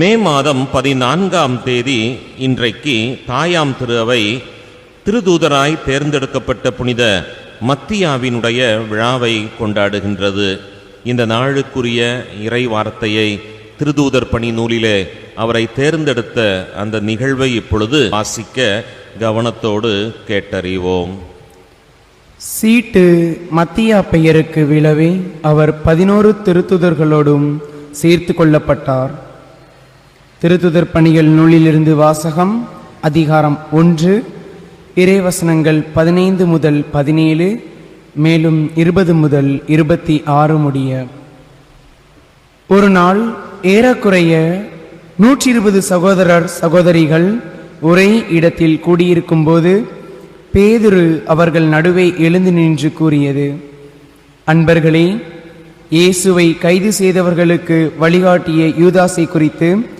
மே மாதம் பதினான்காம் தேதி இன்றைக்கு தாயாம் திரு அவை திருதூதராய் தேர்ந்தெடுக்கப்பட்ட புனித மத்தியாவினுடைய விழாவை கொண்டாடுகின்றது. இந்த நாளுக்குரிய இறை வார்த்தையை திருதூதர் பணி நூலிலே அவரை தேர்ந்தெடுத்த அந்த நிகழ்வை இப்பொழுது வாசிக்க கவனத்தோடு கேட்டறிவோம். சீட்டு மத்தியா பெயருக்கு விழவே அவர் பதினோரு திருத்துதர்களோடும் சேர்த்து கொள்ளப்பட்டார். திருத்துதர் பணிகள் நூலிலிருந்து வாசகம் அதிகாரம் ஒன்று இறைவசனங்கள் பதினைந்து முதல் பதினேழு மேலும் இருபது முதல் இருபத்தி ஆறு முடிய. ஒரு நாள் ஏறக்குறைய நூற்றி இருபது சகோதரர் சகோதரிகள் ஒரே இடத்தில் கூடியிருக்கும்போது பேதுரு அவர்கள் நடுவே எழுந்து நின்று கூறியது அன்பர்களே இயேசுவை கைது செய்தவர்களுக்கு வழிகாட்டிய யூதாசை குறித்து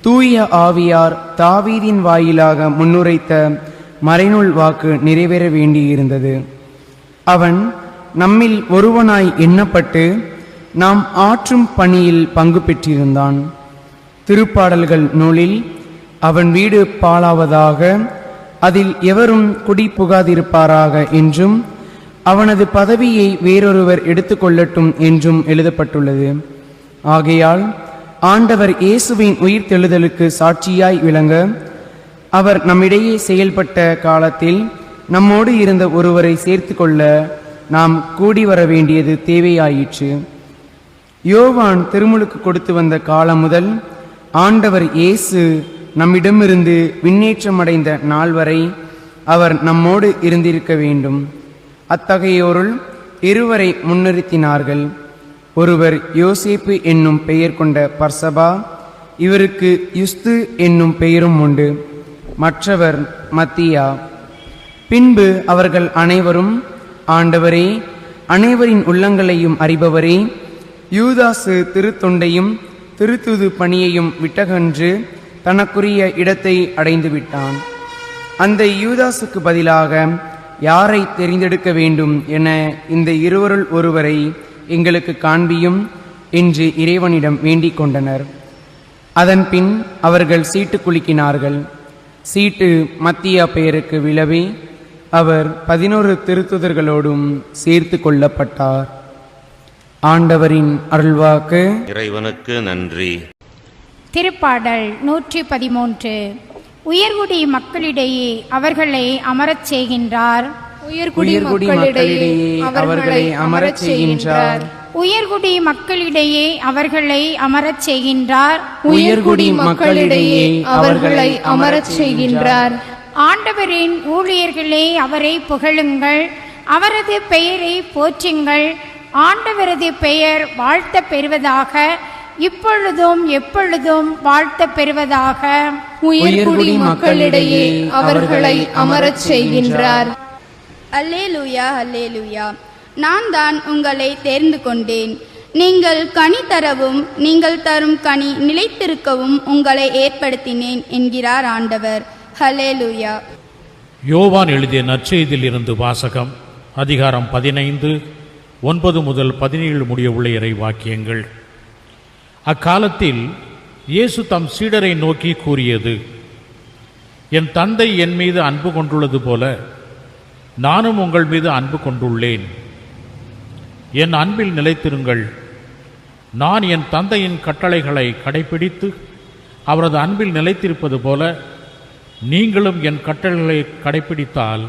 தூய ஆவியார் தாவீதின் வாயிலாக முன்னுரைத்த மறைநூல் வாக்கு நிறைவேற வேண்டியிருந்தது. அவன் நம்மில் ஒருவனாய் எண்ணப்பட்டு நாம் ஆற்றும் பணியில் பங்கு பெற்றிருந்தான். திருப்பாடல்கள் நூலில் அவன் வீடு பாழாவதாக அதில் எவரும் குடி புகாதிருப்பாராக என்றும் அவனது பதவியை வேறொருவர் எடுத்துக்கொள்ளட்டும் என்றும் எழுதப்பட்டுள்ளது. ஆகையால் ஆண்டவர் இயேசுவின் உயிர்த்தெழுதலுக்கு சாட்சியாய் விளங்க அவர் நம்மிடையே செயல்பட்ட காலத்தில் நம்மோடு இருந்த ஒருவரை சேர்த்து கொள்ள நாம் கூடி வர வேண்டியது தேவையாயிற்று. யோவான் திருமுழுக்கு கொடுத்து வந்த காலம் முதல் ஆண்டவர் இயேசு நம்மிடமிருந்து விண்ணேற்றமடைந்த நாள் வரை அவர் நம்மோடு இருந்திருக்க வேண்டும். அத்தகையோருள் இருவரை முன்னிறுத்தினார்கள். ஒருவர் யோசேப்பு என்னும் பெயர் கொண்ட பர்சபா இவருக்கு யுஸ்து என்னும் பெயரும் உண்டு மற்றவர் மத்தியா. பின்பு அவர்கள் அனைவரும் ஆண்டவரே அனைவரின் உள்ளங்களையும் அறிபவரே யூதாசு திருத்தொண்டையும் திருத்துது பணியையும் விட்டகன்று தனக்குரிய இடத்தை அடைந்து விட்டான் அந்த யூதாசுக்கு பதிலாக யாரை தெரிந்தெடுக்க வேண்டும் என இந்த இருவருள் ஒருவரை எங்களுக்கு காண்பியும் என்று இறைவனிடம் வேண்டிக் கொண்டனர். அதன்பின் அவர்கள் சீட்டு குலுக்கினார்கள். சீட்டு மத்தியா பெயருக்கு விழவே அவர் பதினோரு திருத்துதர்களோடும் சேர்த்து கொள்ளப்பட்டார். ஆண்டவரின் அருள்வாக்கு. இறைவனுக்கு நன்றி. திருப்பாடல் நூற்றி பதிமூன்று. உயர்குடி மக்களிடையே அவர்களை அமரச் செய்கின்றார். உயர்குடி மக்களிடையே அவர்களை அமரச் செய்கின்றார். உயர்குடி மக்களிடையே அவர்களை அமரச் செய்கின்றார். உயர்குடி மக்களிடையே அவர்களை அமரச் செய்கின்றார். ஆண்டவரின் ஊழியர்களே அவரை புகழுங்கள். அவரது பெயரை போற்றுங்கள். ஆண்டவரது பெயர் வாழ்த்த பெறுவதாக இப்பொழுதும் எப்பொழுதும் வாழ்த்த பெறுவதாக. உயர்குடி மக்களிடையே அவர்களை அமரச் செய்கின்றார். அல்லேலூயா அல்லேலூயா. நான் தான் உங்களை தேர்ந்து கொண்டேன் நீங்கள் கனி தரவும் நீங்கள் தரும் கனி நிலைத்திருக்கவும் உங்களை ஏற்படுத்தினேன் என்கிறார் ஆண்டவர். ஹல்லேலூயா. யோவான் எழுதிய நற்செய்தியில் இருந்து வாசகம் அதிகாரம் பதினைந்து ஒன்பது முதல் பதினேழு முடிய உள்ள இறை வாக்கியங்கள். அக்காலத்தில் இயேசு தம் சீடரை நோக்கி கூறியது என் தந்தை என் மீது அன்பு கொண்டுள்ளது போல நானும் உங்கள் மீது அன்பு கொண்டுள்ளேன். என் அன்பில் நிலைத்திருங்கள். நான் என் தந்தையின் கட்டளைகளை கடைபிடித்து அவரது அன்பில் நிலைத்திருப்பது போல நீங்களும் என் கட்டளைகளை கடைபிடித்தால்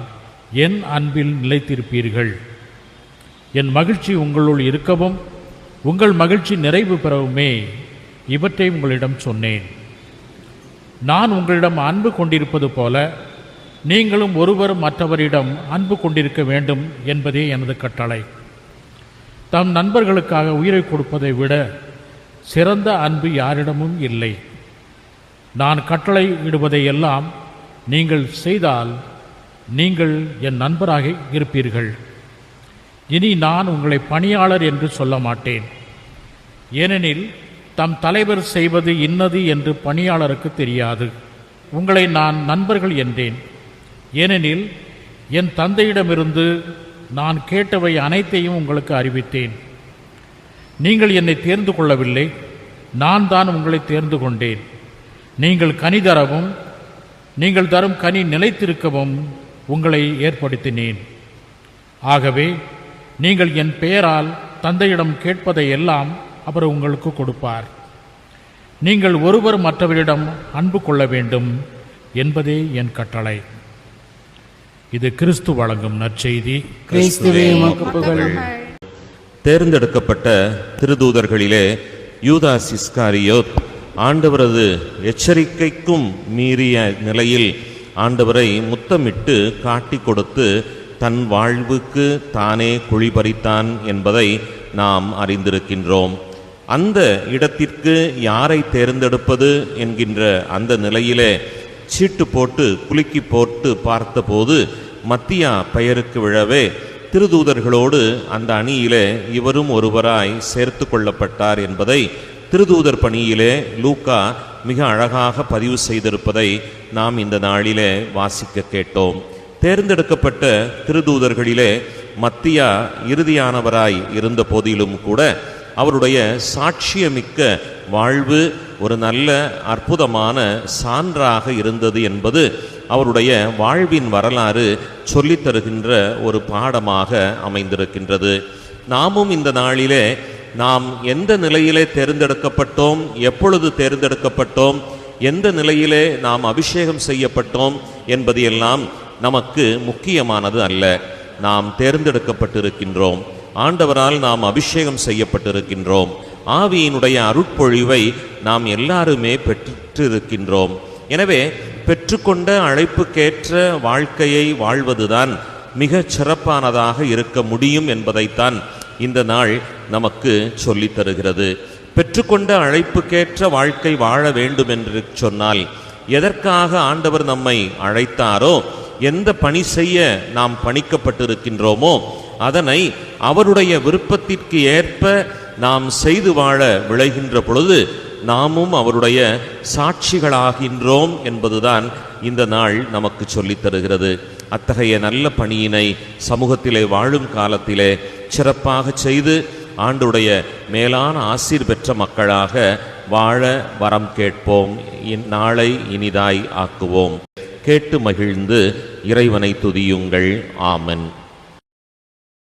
என் அன்பில் நிலைத்திருப்பீர்கள். என் மகிழ்ச்சி உங்களுள் இருக்கவும் உங்கள் மகிழ்ச்சி நிறைவு பெறவுமே இவற்றை உங்களிடம் சொன்னேன். நான் உங்களிடம் அன்பு கொண்டிருப்பது போல நீங்களும் ஒருவர் மற்றவரிடம் அன்பு கொண்டிருக்க வேண்டும் என்பதே எனது கட்டளை. தம் நண்பர்களுக்காக உயிரை கொடுப்பதை விட சிறந்த அன்பு யாரிடமும் இல்லை. நான் கட்டளை இடுவதை எல்லாம் நீங்கள் செய்தால் நீங்கள் என் நண்பராக இருப்பீர்கள். இனி நான் உங்களை பணியாளர் என்று சொல்ல மாட்டேன். ஏனெனில் தம் தலைவர் செய்வது இன்னது என்று பணியாளருக்கு தெரியாது. உங்களை நான் நண்பர்கள் என்றேன். ஏனெனில் என் தந்தையிடமிருந்து நான் கேட்டவை அனைத்தையும் உங்களுக்கு அறிவித்தேன். நீங்கள் என்னை தேர்ந்து கொள்ளவில்லை நான் தான் உங்களை தேர்ந்து கொண்டேன். நீங்கள் கனி தரவும் நீங்கள் தரும் கனி நிலைத்திருக்கவும் உங்களை ஏற்படுத்தினேன். ஆகவே நீங்கள் என் பெயரால் தந்தையிடம் கேட்பதை எல்லாம் அவர் உங்களுக்கு கொடுப்பார். நீங்கள் ஒருவர் மற்றவரிடம் அன்பு கொள்ள வேண்டும் என்பதே என் கட்டளை. இது கிறிஸ்து வழங்கும் நற்செய்தி. தேர்ந்தெடுக்கப்பட்ட திருதூதர்களிலே யூதாஸ் இஸ்காரியோத் ஆண்டவரது எச்சரிக்கைக்கும் மீறிய நிலையில் ஆண்டவரை முத்தமிட்டு காட்டிக் கொடுத்து தன் வாழ்வுக்கு தானே குழிபறித்தான் என்பதை நாம் அறிந்திருக்கின்றோம். அந்த இடத்திற்கு யாரை தேர்ந்தெடுப்பது என்கின்ற அந்த நிலையிலே சீட்டு போட்டு குலுக்கி போட்டு பார்த்தபோது மத்தியா பெயருக்கு விழவே திருதூதர்களோடு அந்த அணியிலே இவரும் ஒருவராய் சேர்த்து கொள்ளப்பட்டார் என்பதை திருதூதர் பணியிலே லூக்கா மிக அழகாக பதிவு செய்திருப்பதை நாம் இந்த நாளிலே வாசிக்க கேட்டோம். தேர்ந்தெடுக்கப்பட்ட திருதூதர்களிலே மத்தியா இறுதியானவராய் இருந்த போதிலும் கூட அவருடைய சாட்சியமிக்க வாழ்வு ஒரு நல்ல அற்புதமான சான்றாக இருந்தது என்பது அவருடைய வாழ்வின் வரலாறு சொல்லித்தருகின்ற ஒரு பாடமாக அமைந்திருக்கின்றது. நாமும் இந்த நாளிலே நாம் எந்த நிலையிலே தேர்ந்தெடுக்கப்பட்டோம் எப்பொழுது தேர்ந்தெடுக்கப்பட்டோம் எந்த நிலையிலே நாம் அபிஷேகம் செய்யப்பட்டோம் என்பதையெல்லாம் நமக்கு முக்கியமானது அல்ல. நாம் தேர்ந்தெடுக்கப்பட்டிருக்கின்றோம். ஆண்டவரால் நாம் அபிஷேகம் செய்யப்பட்டிருக்கின்றோம். ஆவியினுடைய அருட்பொழிவை நாம் எல்லாருமே பெற்றிருக்கின்றோம். எனவே பெற்றுக்கொண்ட அழைப்புக்கேற்ற வாழ்க்கையை வாழ்வதுதான் மிகச் சிறப்பானதாக இருக்க முடியும் என்பதைத்தான் இந்த நாள் நமக்கு சொல்லித் தருகிறது. பெற்றுக்கொண்ட அழைப்புக்கேற்ற வாழ்க்கை வாழ வேண்டும் என்று சொன்னால் எதற்காக ஆண்டவர் நம்மை அழைத்தாரோ எந்த பணி செய்ய நாம் பணிக்கப்பட்டிருக்கின்றோமோ அதனை அவருடைய விருப்பத்திற்கு ஏற்ப நாம் செய்து வாழ விளைகின்ற பொழுது நாமும் அவருடைய சாட்சிகளாகின்றோம் என்பதுதான் இந்த நாள் நமக்கு சொல்லித் தருகிறது. அத்தகைய நல்ல பணியினை சமூகத்திலே வாழும் காலத்திலே சிறப்பாக செய்து ஆண்டுடைய மேலான ஆசீர் பெற்ற மக்களாக வாழ வரம் கேட்போம். நாளை இனிதாய் ஆக்குவோம். கேட்டு மகிழ்ந்து இறைவனை துதியுங்கள். ஆமன்.